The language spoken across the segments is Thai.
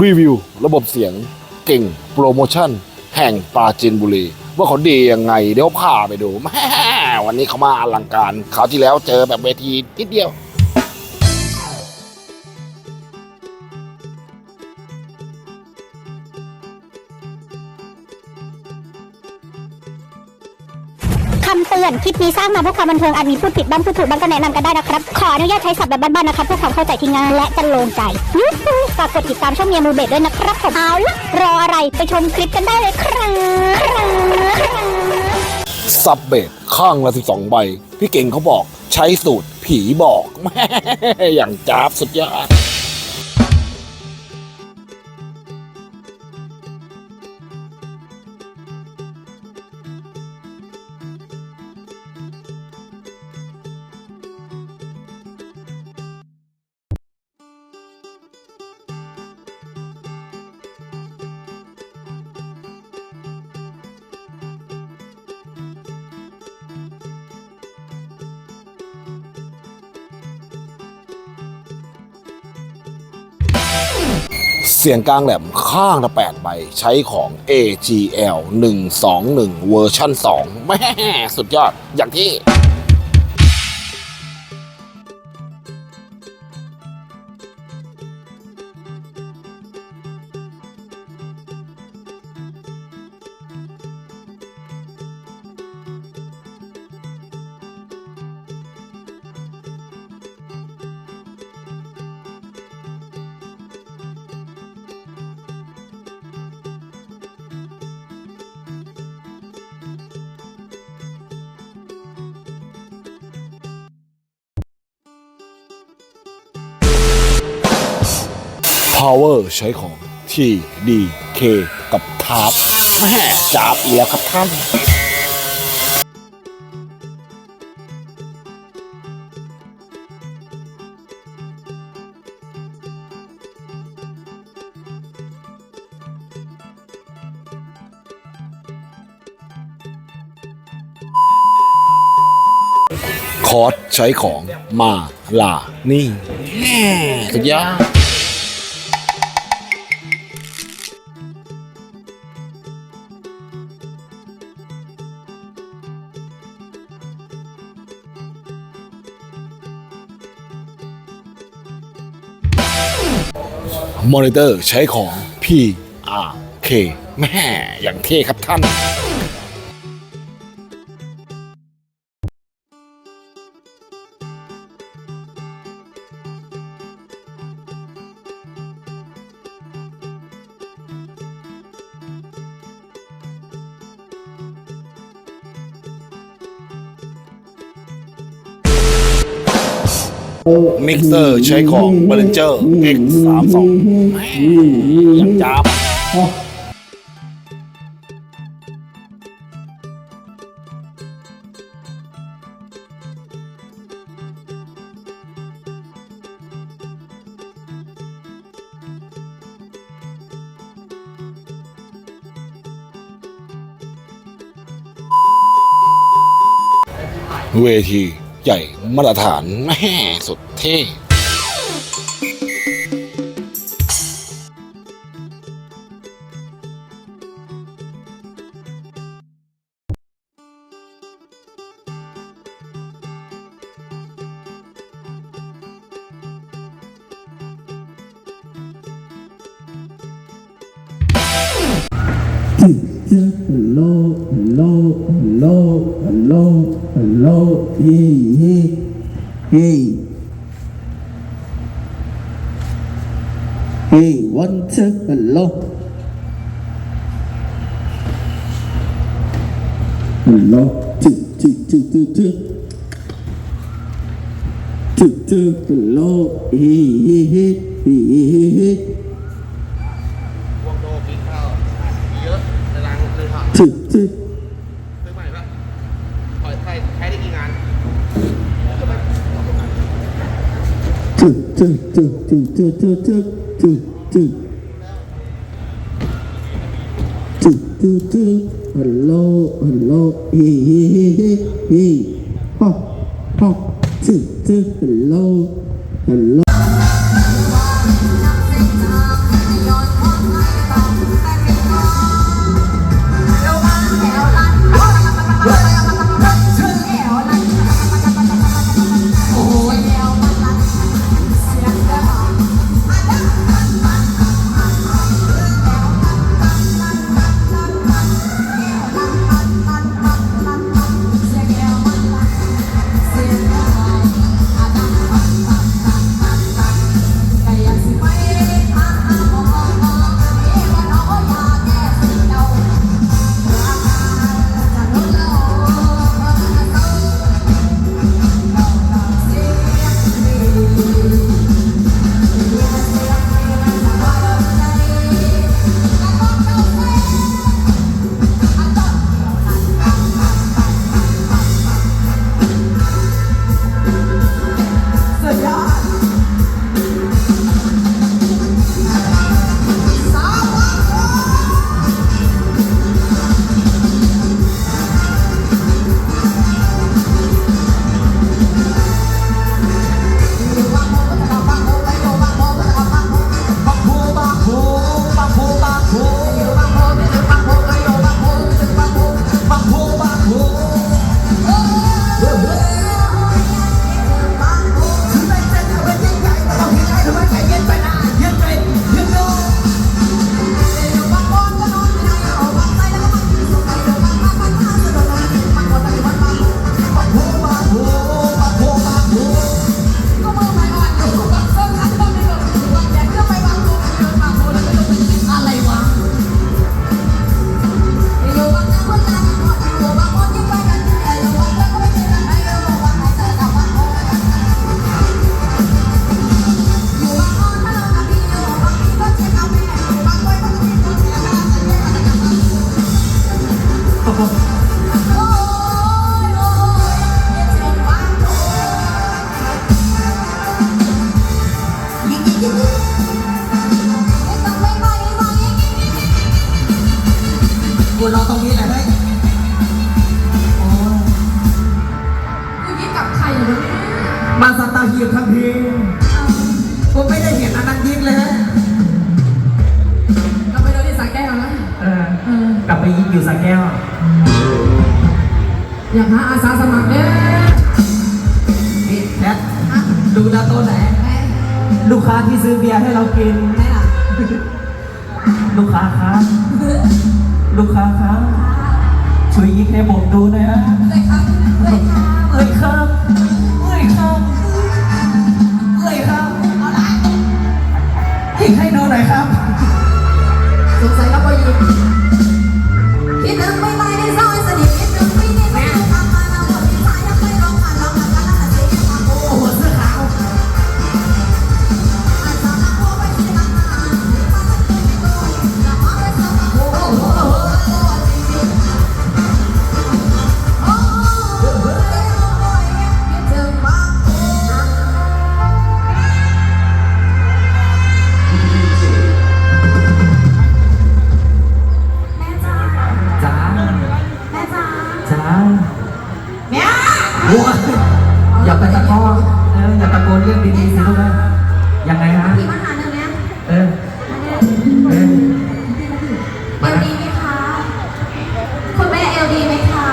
รีวิว ระบบเสียงเก่งโปรโมชั่น แห่งปราจีนบุรี ว่าเขาดียังไง เดี๋ยวพาไปดูแม่วันนี้เขามาอลังการคราวที่แล้วเจอแบบเวทีนิดเดียว คำเตือน คลิปนี้สร้างมาเพื่อความบันเทิงอาจมีพูดผิดบ้างพูดถูกบ้างก็แนะนำกันได้นะครับ ขออนุญาตใช้ศัพท์แบบบ้านๆนะครับเพื่อความเข้าใจที่ง่ายและจะโลงใจยูฮูฝากกดติดตามช่องเมียมูเบดด้วยนะครับผมเอาละรออะไรไปชมคลิปกันได้เลยครับครับซับเบดข้างละ12ใบ พี่เก่งเขาบอกใช้สูตรผีบอกแม่อย่างจ้าบสุดยอด เสียงกลางแหลมข้างละ8ใบใช้ของ AGL 121 เวอร์ชัน2 แม่สุดยอดอย่างที่ Power ใช้ของ TDK กับทาร์ปแม่จับอีกแล้วครับท่านคอร์สใช้ของมาลานี่แม่สุดยอด มอนิเตอร์ใช้ของ PRK แม่อย่างเท่ครับท่าน มิกเซอร์ใช้ของเบลเจอร์ X สามสองยังจับเวที ใหญ่มาตรฐานแม่สุดเท่ฮัลโหลฮัลโหลฮัลโหลฮัลโหลฮัลโหล hey. Hey, one, two, hello. Hello, two, two, two, two, two. Two, two, hello, hey, hey, hey, hey, hey, hey, hey. พว two, two, two, two, two, two, two, two, two. Two, two, two. Hello, hello, hey, hey, hey, hey, hey. Ha, ha. Two, two, hello, hello. ยิบทันทีผมไม่ได้เห็นอันนั้นยิงเลยฮะเราไปโดนที่สักแก้วนะเออกลับไปยิงอยู่สักแก้ว อยากหาอาสาสมัครเนี่ยนี่แพทดูแลตัวไหนลูกค้าที่ซื้อเบียร์ให้เรากินแม่ล่ะลูกค้าครับ ลูกค้าครับช่วยยิงให้ผมดูหน่อยฮะเลยครับเลยครับ ยังไงฮะพี่มาหาหนึ่งเนี่ยเออเออเอลดีไหมคะ คุณแม่เอลดีไหมคะ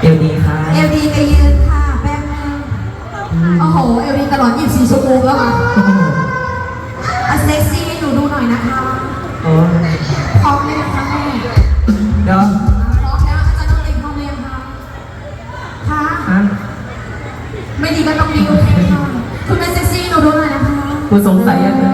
เอวดีค่ะเอลดีไปยืนค่ะแป๊บนึงโอ้โหเอลดีตลอด 24 ชั่วโมงแล้วอะอะเซ็กซี่ให้หนูดูหน่อยนะคะ โอ้ยพร้อ นะคะกูสงสัยยังไง